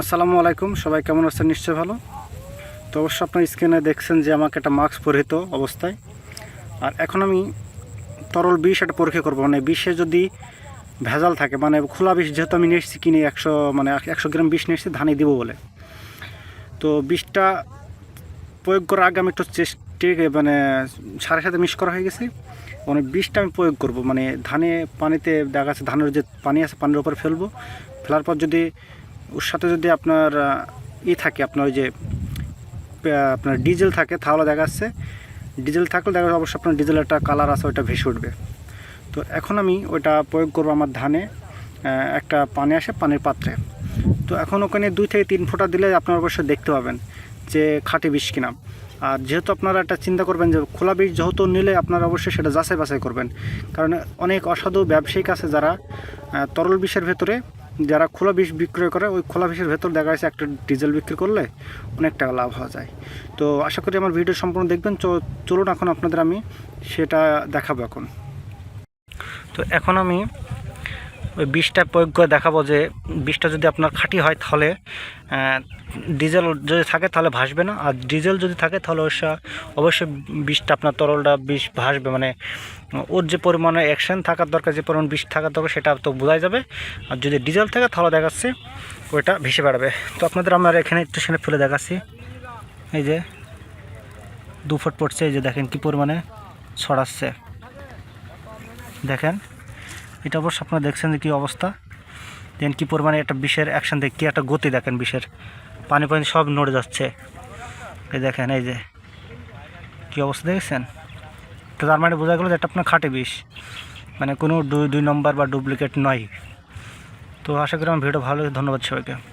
আসসালামু আলাইকুম, সবাই কেমন আছেন? নিশ্চয় ভালো। তো অবশ্য আপনার স্ক্রিনে দেখছেন যে আমাকে একটা মাস্ক পরিহিত অবস্থায়। আর এখন আমি তরল বিষ একটা পরীক্ষা করব। মানে বিষে যদি ভেজাল থাকে মানে খোলা বিষ যেহেতু আমি নিয়ে কিনে একশো মানে একশো গ্রাম বিষ নিয়ে এসেছি ধানে দিব বলে। তো বিষটা প্রয়োগ করার আগে আমি একটু চেষ্টা মানে সারের সাথে মিক্স করা হয়ে গেছে। মানে বিষটা আমি প্রয়োগ করব। মানে ধানে পানিতে দেখা যাচ্ছে ধানের যে পানি আছে, পানির উপর ফেলব। ফেলার পর যদি ওর সাথে যদি আপনার ই থাকে, আপনার ওই যে আপনার ডিজেল থাকে তাহলে দেখা যাচ্ছে, ডিজেল থাকলে দেখা যাচ্ছে অবশ্যই আপনার ডিজেলের একটা কালার আছে, ওইটা ভেসে উঠবে। তো এখন আমি ওইটা প্রয়োগ করব আমার ধানে একটা পানি আসে, পানির পাত্রে। তো এখন ওখানে দুই থেকে তিন ফোঁটা দিলে আপনারা অবশ্যই দেখতে পাবেন যে খাঁটি বিষ কিনা। আর যেহেতু আপনারা একটা চিন্তা করবেন যে খোলা বীজ যেহেতু নিলে আপনারা অবশ্যই সেটা যাচাই বাছাই করবেন। কারণ অনেক অসাধু ব্যবসায়িক আছে যারা তরল বিষের ভেতরে যারা খোলা বিষ বিক্রয় করে, ওই খোলা বিষের ভেতর দেখা যাচ্ছে একটা ডিজেল বিক্রি করলে অনেক টাকা লাভ হওয়া যায়। তো আশা করি আমার ভিডিও সম্পূর্ণ দেখবেন। চলুন এখন আপনাদের আমি সেটা দেখাবো এখন। তো এখন আমি ওই বিষটা প্রয়োগ করে দেখাবো যে বিষটা যদি আপনার খাঁটি হয় তাহলে ডিজেল যদি থাকে তাহলে ভাসবে না। আর ডিজেল যদি থাকে তাহলে অবশ্য অবশ্যই বিষটা আপনার তরলটা বিষ ভাসবে। মানে ওর যে পরিমাণে অ্যাকশন থাকার দরকার, যে পরিমাণ বিষ থাকার দরকার, সেটা তো বোঝাই যাবে। আর যদি ডিজেল থাকে তাহলে দেখাচ্ছে, ওইটা ভেসে বেড়াবে। তো আপনাদের আমরা এখানে একটু সেখানে ফেলে দেখাচ্ছি। এই যে দু ফুট পড়ছে, এই যে দেখেন কি পরিমাণে ছড়াচ্ছে। দেখেন। এটা অবশ্য আপনারা দেখছেন যে কী অবস্থা। দেন কী পরিমাণে একটা বিষের অ্যাকশান দেখ, কী একটা গতি দেখেন বিষের। পানি পানি সব নড়ে যাচ্ছে। এই দেখেন, এই যে। কী অবস্থা দেখেছেন? তো তার মানে বোঝা গেলো যে এটা আপনার খাটে বিষ। মানে কোনো দুই দুই নম্বর বা ডুপ্লিকেট নয়। তো আশা করি আমার ভিডিও ভালো। ধন্যবাদ সবাইকে।